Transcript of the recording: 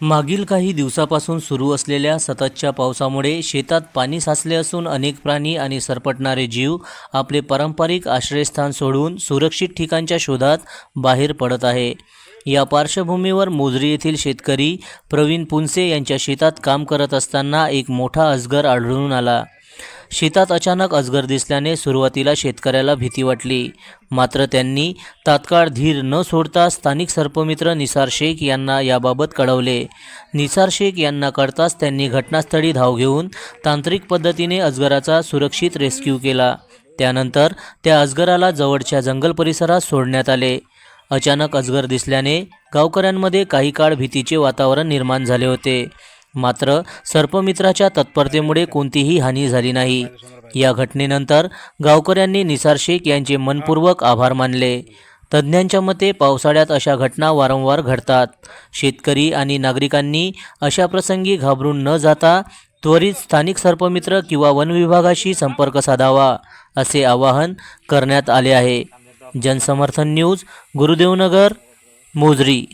मागील काही दिवसापासून सुरू असलेल्या सततच्या पावसामुळे शेतात पाणी साचले असून अनेक प्राणी आणि सरपटणारे जीव आपले पारंपरिक आश्रयस्थान सोडून सुरक्षित ठिकाणच्या शोधात बाहेर पडत आहे. या पार्श्वभूमीवर मोजरी येथील शेतकरी प्रवीण पुनसे यांच्या शेतात काम करत असताना एक मोठा अजगर आढळून आला. शेतात अचानक अजगर दिसल्याने सुरुवातीला शेतकऱ्याला भीती वाटली. मात्र त्यांनी तात्काळ धीर न सोडता स्थानिक सर्पमित्र निसार शेख यांना याबाबत कळवले. निसार शेख यांना कळताच त्यांनी घटनास्थळी धाव घेऊन तांत्रिक पद्धतीने अजगराचा सुरक्षित रेस्क्यू केला. त्यानंतर त्या अजगराला जवळच्या जंगल परिसरात सोडण्यात आले. अचानक अजगर दिसल्याने गावकऱ्यांमध्ये काही काळ भीतीचे वातावरण निर्माण झाले होते. मात्र सर्पमित्राच्या तत्परतेमुळे कोणतीही हानी झाली नाही. या घटनेनंतर गावकऱ्यांनी निसार शेख यांचे मनपूर्वक आभार मानले. तज्ज्ञांच्या मते पावसाळ्यात अशा घटना वारंवार घडतात. शेतकरी आणि नागरिकांनी अशा प्रसंगी घाबरून न जाता त्वरित स्थानिक सर्पमित्र किंवा वन विभागाशी संपर्क साधावा असे आवाहन करण्यात आले आहे. जनसमर्थन न्यूज गुरुदेवनगर मोजरी.